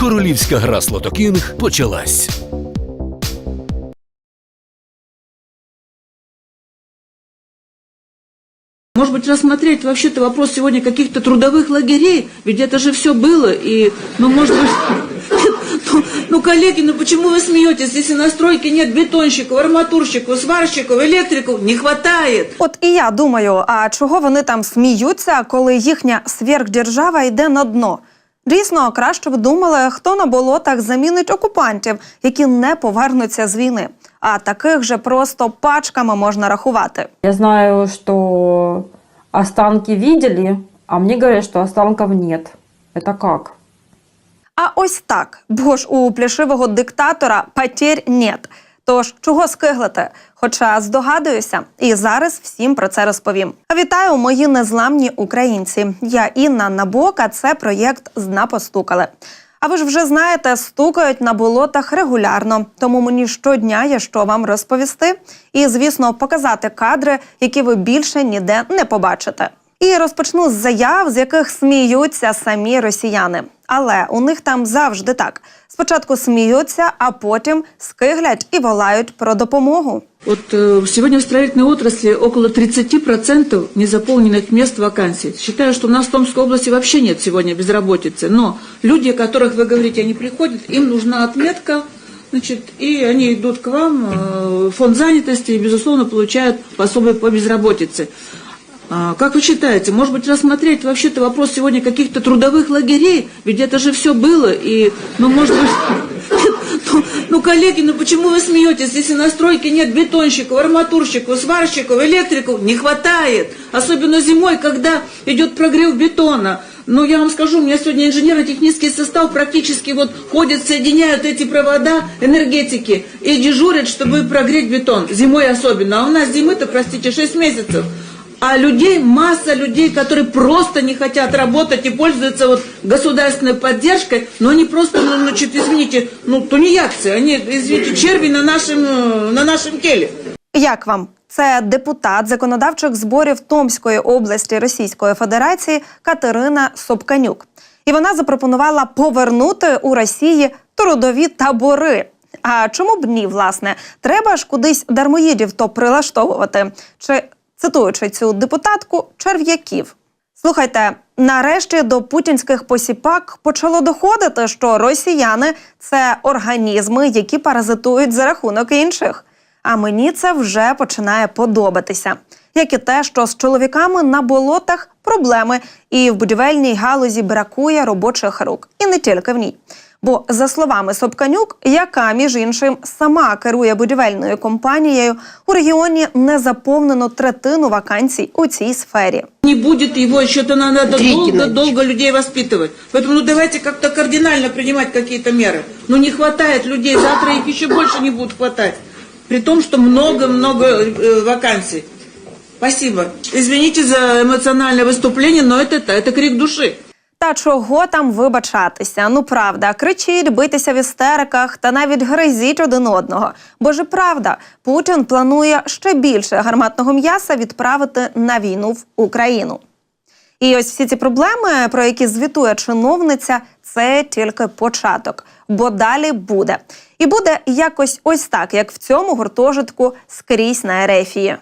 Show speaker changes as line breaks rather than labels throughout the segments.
Королівська гра Слотокінг почалась.
Может быть, рассмотреть вообще-то вопрос сегодня каких-то трудовых лагерей, ведь это же все было, и, ну, может быть, ну, ну, коллеги, ну почему вы смеетесь, если на стройке нет бетонщиков, арматурщиков, сварщиков, электриков, не хватает.
От і я думаю, а чого вони там сміються, коли їхня сверхдержава йде на дно? Дійсно, краще б думали, хто на болотах замінить окупантів, які не повернуться з війни. А таких же просто пачками можна рахувати.
Я знаю, что останки видели, а мне говорят, что останков нет. Это как?
А ось так, бо ж у плішивого диктатора потерь нет. Тож чого скиглити? Хоча здогадуюся, і зараз всім про це розповім. Вітаю, мої незламні українці. Я Інна Набока. Це проєкт «Зна постукали. А ви ж вже знаєте, стукають на болотах регулярно, тому мені щодня є що вам розповісти, і звісно, показати кадри, які ви більше ніде не побачите. І розпочну з заяв, з яких сміються самі росіяни. Але у них там завжди так: спочатку сміються, а потім скиглять і волають про допомогу.
Вот э, сегодня в строительной отрасли около 30% незаполненных мест вакансий. Считаю, что у нас в Томской области вообще нет сегодня безработицы. Но люди, о которых вы говорите, они приходят, им нужна отметка, значит, и они идут к вам э, в фонд занятости и, безусловно, получают пособие по безработице. А, Как вы считаете, может быть, рассмотреть вообще-то вопрос сегодня каких-то трудовых лагерей? Ведь это же все было, и, ну, может быть, ну, ну, коллеги, ну почему вы смеетесь, если на стройке нет бетонщиков, арматурщиков, сварщиков, электриков? Не хватает, особенно зимой, когда идет прогрев бетона. Ну, я вам скажу, у меня сегодня инженерно-технический состав практически вот ходят, соединяют эти провода энергетики и дежурят, чтобы прогреть бетон, зимой особенно. А у нас зимы-то, простите, 6 месяцев. А людей, масса людей, которые просто не хотят работать и пользуются вот государственной поддержкой, но они просто, ну, значит, извините, ну, тунеядцы, они, извините, черви на нашем, э, на нашем теле.
Як вам? Це депутат законодавчих зборів Томської області Російської Федерації Катерина Собканюк. І вона запропонувала повернути у Росії трудові табори. А чому б ні, власне? Треба ж кудись дармоїдів то прилаштовувати. Чи цитуючи цю депутатку, черв'яків. Слухайте, нарешті до путінських посіпак почало доходити, що росіяни це організми, які паразитують за рахунок інших. А мені це вже починає подобатися. Як і те, що з чоловіками на болотах проблеми, і в будівельній галузі бракує робочих рук, і не тільки в ній. Бо, за словами Собканюк, яка між іншим сама керує будівельною компанією, у регіоні не заповнено третину вакансій у цій сфері.
Не будет его, еще-то надо долго-долго людей воспитывать. Поэтому ну давайте как-то кардинально принимать какие-то меры. Ну не хватает людей, завтра их еще больше не будет хватать. При том, что много-много э, вакансий. Спасибо. Извините за эмоциональное выступление, но это, это, это крик души.
Та чого там вибачатися? Ну правда, кричіть, битися в істериках та навіть гризіть один одного. Бо ж правда, Путін планує ще більше гарматного м'яса відправити на війну в Україну. І ось всі ці проблеми, про які звітує чиновниця, це тільки початок, бо далі буде. І буде якось ось так, як в цьому гуртожитку скрізь на Ерефії.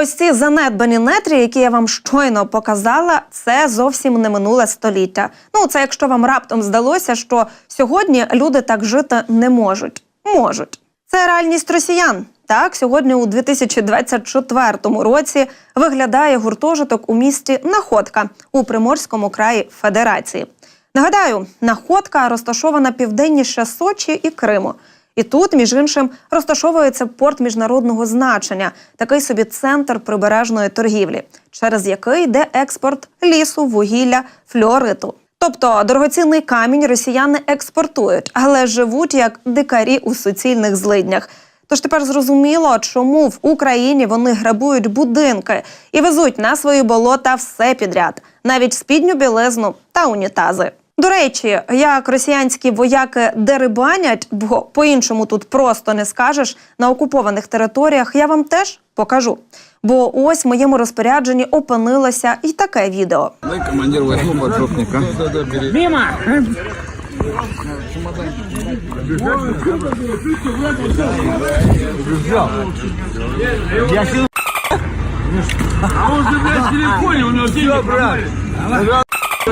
Ось ці занедбані нетрі, які я вам щойно показала, це зовсім не минуле століття. Ну, це якщо вам раптом здалося, що сьогодні люди так жити не можуть. Можуть. Це реальність росіян. Так, сьогодні у 2024 році виглядає гуртожиток у місті Находка у Приморському краї Федерації. Нагадаю, Находка розташована південніше Сочі і Криму. І тут, між іншим, розташовується порт міжнародного значення, такий собі центр прибережної торгівлі, через який йде експорт лісу, вугілля, флюориту. Тобто дорогоцінний камінь росіяни експортують, але живуть як дикарі у суцільних злиднях. Тож тепер зрозуміло, чому в Україні вони грабують будинки і везуть на свої болота все підряд, навіть спідню білизну та унітази. До речі, як росіянські вояки дерибанять, бо по-іншому тут просто не скажеш на окупованих територіях, я вам теж покажу. Бо ось в моєму розпорядженні опинилося і таке відео.
Дай командир восьмого трупника.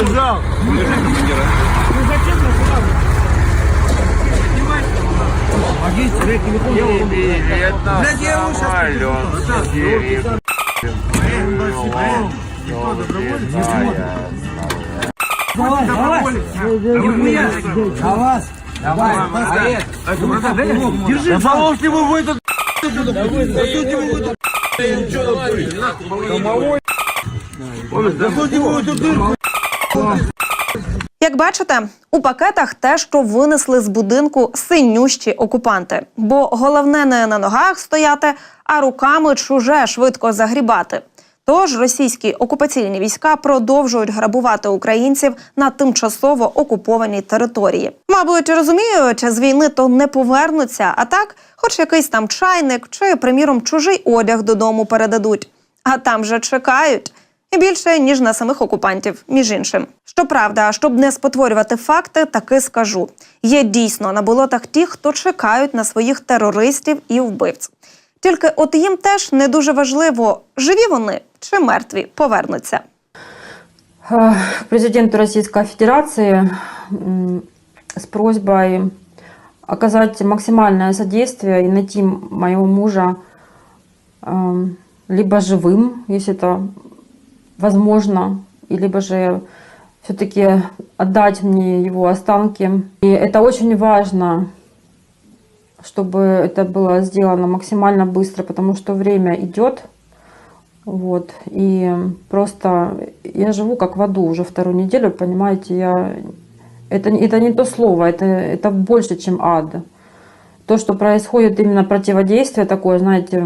взял. Блядь, я его сейчас... Давай, давай. Давай, давай. Держи, положь его в этот... Засунь его в этот... Комовой. Засунь его в эту дырку.
Як бачите, у пакетах те, що винесли з будинку синющі окупанти. Бо головне не на ногах стояти, а руками чуже швидко загрібати. Тож російські окупаційні війська продовжують грабувати українців на тимчасово окупованій території. Мабуть, розуміють, з війни то не повернуться, а так, хоч якийсь там чайник чи, приміром, чужий одяг додому передадуть. А там же чекають І більше ніж на самих окупантів, між іншим. Щоправда, щоб не спотворювати факти, таки скажу: є дійсно на болотах ті, хто чекають на своїх терористів і вбивць. Тільки от їм теж не дуже важливо, живі вони чи мертві повернуться.
Э, к президенту Российской Федерации м, с просьбой оказать максимальное содействие и найти моего мужа эм, либо живым, если это возможно, и либо же все-таки отдать мне его останки. И это очень важно, чтобы это было сделано максимально быстро, потому что время идет. Вот. И просто я живу как в аду уже вторую неделю, понимаете, я... Это, это не то слово, это, это больше, чем ад. То, что происходит именно противодействие такое, знаете,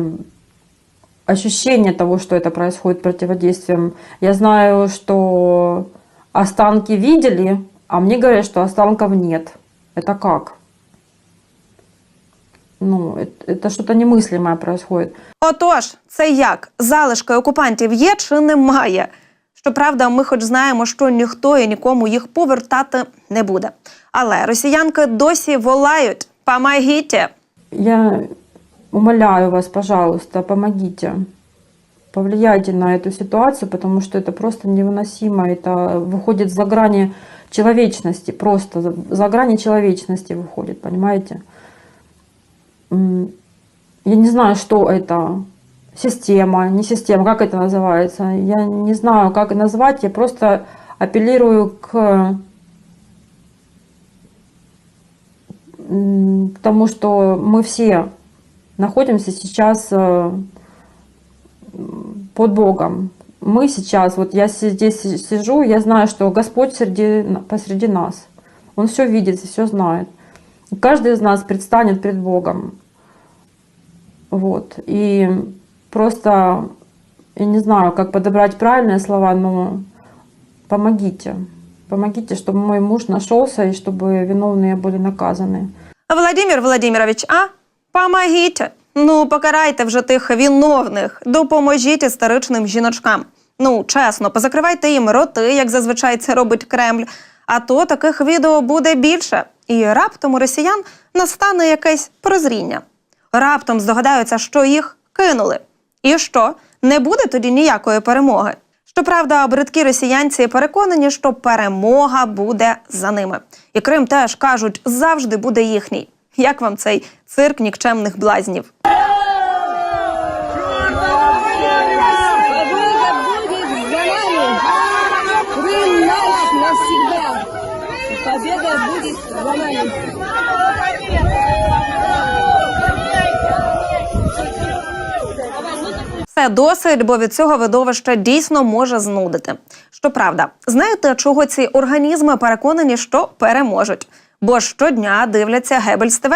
ощущение того, что это происходит противодействием. Я знаю, что останки видели, а мне говорят, что останков нет. Это как? Ну, это, это что-то немыслимое происходит.
Отож, це як залишки окупантів є чи немає? Щоправда, ми хоч знаємо, що ніхто і нікому їх повертати не буде. Але росіянки досі волають «Помогіть!»
Я умоляю вас, пожалуйста, помогите. Повлияйте на эту ситуацию, потому что это просто невыносимо. Это выходит за грани человечности, просто за, грани человечности выходит, понимаете? Я не знаю, что это. Система, не система, как это называется. Я не знаю, как назвать. Я просто апеллирую к к тому, что мы все находимся сейчас э, под Богом. Мы сейчас, вот я здесь си- сижу, я знаю, что Господь среди, посреди нас. Он все видит, все знает. И каждый из нас предстанет пред Богом. Вот. И просто, я не знаю, как подобрать правильные слова, но помогите. Помогите, чтобы мой муж нашелся и чтобы виновные были наказаны.
Владимир Владимирович, а? Помогіть! Ну, покарайте вже тих виновних, допоможіть історичним жіночкам. Ну, чесно, позакривайте їм роти, як зазвичай це робить Кремль. А то таких відео буде більше. І раптом у росіян настане якесь прозріння. Раптом здогадаються, що їх кинули. І що? Не буде тоді ніякої перемоги. Щоправда, бридкі росіянці переконані, що перемога буде за ними. І Крим теж кажуть, завжди буде їхній. Як вам цей цирк нікчемних блазнів? Все досить, бо від цього видовище дійсно може знудити. Щоправда, знаєте, чого ці організми переконані, що переможуть? Бо щодня дивляться Гебельс ТВ.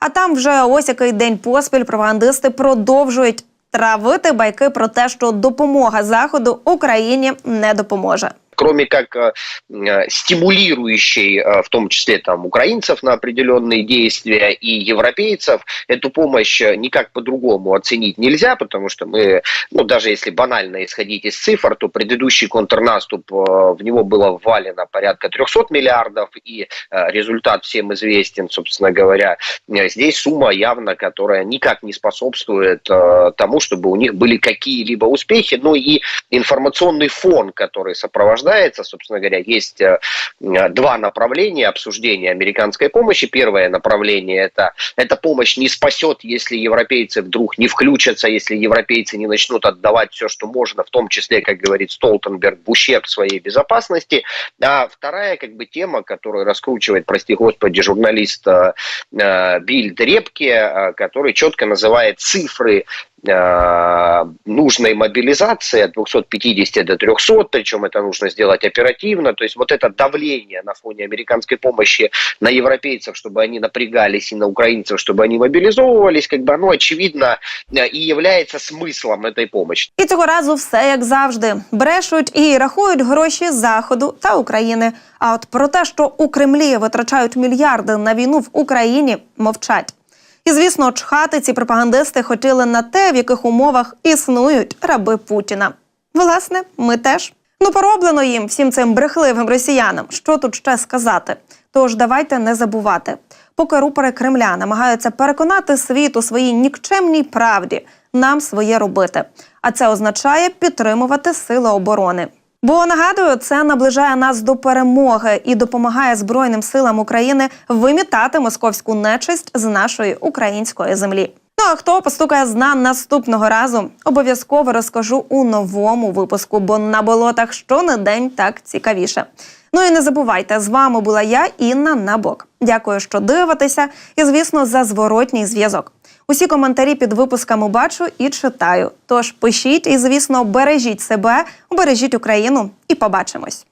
А там вже ось який день поспіль пропагандисти продовжують травити байки про те, що допомога заходу Україні не допоможе.
Кроме как э, э, стимулирующей, э, в том числе там украинцев на определенные действия и европейцев, эту помощь никак по-другому оценить нельзя, потому что мы, ну даже если банально исходить из цифр, то предыдущий контрнаступ в него было ввалено порядка 300 миллиардов, и результат всем известен, собственно говоря. Здесь сумма явно, которая никак не способствует тому, чтобы у них были какие-либо успехи, ну и информационный фон, который сопровождается, собственно говоря, есть э, два направления обсуждения американской помощи. Первое направление это эта помощь не спасет, если европейцы вдруг не включатся, если европейцы не начнут отдавать все, что можно, в том числе, как говорит Столтенберг, в ущерб своей безопасности. А вторая как бы тема, которую раскручивает, прости господи, журналист э, э, Бильд Репке, э, который четко называет цифры нужной мобилизации от 250 до 300, причем это нужно сделать оперативно. То есть вот это давление на фоне американской помощи на европейцев, чтобы они напрягались, и на украинцев, чтобы они мобилизовывались, как бы оно очевидно э, и является смыслом этой помощи.
І цього разу все як завжди: брешуть і рахують гроші Заходу та України. А от про те, що у Кремлі витрачають мільярди на війну в Україні, мовчать. І звісно, чхати ці пропагандисти хотіли на те, в яких умовах існують раби Путіна. Власне, ми теж. Ну, пороблено їм всім цим брехливим росіянам. Що тут ще сказати? Тож давайте не забувати. Поки рупори Кремля намагаються переконати світ у своїй нікчемній правді, нам своє робити. А це означає підтримувати сили оборони. Бо нагадую, це наближає нас до перемоги і допомагає Збройним силам України вимітати московську нечисть з нашої української землі. Ну а хто постукає з нам наступного разу? Обов'язково розкажу у новому випуску, бо на болотах щонедень так цікавіше. Ну і не забувайте, з вами була я, Інна Набок. Дякую, що дивитеся, і звісно, за зворотній зв'язок. Усі коментарі під випусками бачу і читаю. Тож пишіть і, звісно, бережіть себе, бережіть Україну і побачимось.